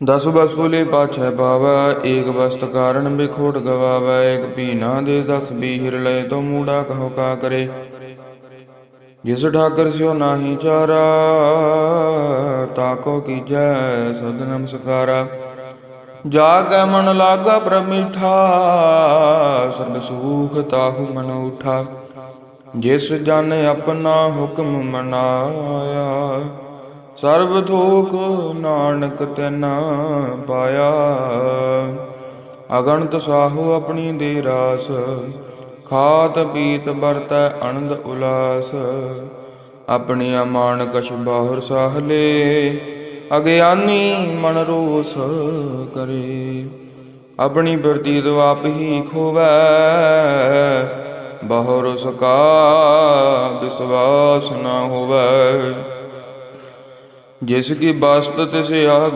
ਦਸ ਬਸੂਲੇ ਪਾਛੈ ਪਾਵੈ, ਏਕ ਵਸਤ ਕਾਰਨ ਬਿਖੋਟ ਗਵਾਵੈ, ਏਕ ਪੀਨਾ ਦੇ ਦਸ ਬੀਹਿਰ ਲਏ ਤੋ ਮੂੜਾ ਕਹੋ ਕਾ ਕਰੇ। ਜਿਸ ਠਾਕਰ ਸਿਓ ਨਾਹੀ ਚਾਰਾ ਤਾਕੋ ਕੀਜੈ ਸਦ ਨਮਸਕਾਰਾ। ਜਾ ਕੈ ਮਨ ਲਾਗਾ ਪ੍ਰਮਿਠਾ ਸਰਬ ਸੁਖ ਤਾਹੂ ਮਨ ਉਠਾ। ਜਿਸ ਜਨ ਆਪਣਾ ਹੁਕਮ ਮਨਾਇਆ ਸਰਬ ਥੋਕ ਨਾਨਕ ਤੈਨਾ ਪਾਇਆ। ਅਗਣਤ ਸਾਹੂ ਆਪਣੀ ਦੇ ਰਾਸ, ਖਾਤ ਪੀਤ ਵਰਤੈ ਅਨੰਦ ਉਲਾਸ। ਆਪਣੀ ਅਮਾਨ ਕਛ ਬਾਹਰ ਸਾਹਲੇ ਅਗਿਆਨੀ ਮਨ ਰੋਸ ਕਰੇ। ਆਪਣੀ ਪ੍ਰਤੀਤ ਆਪ ਹੀ ਖੋਵੈ, ਬਹੁਰ ਸਕਾ ਵਿਸਵਾਸ ਨਾ ਹੋਵੇ। ਜਿਸ ਕੀ ਬਸਤ ਤਿਸ ਆਗ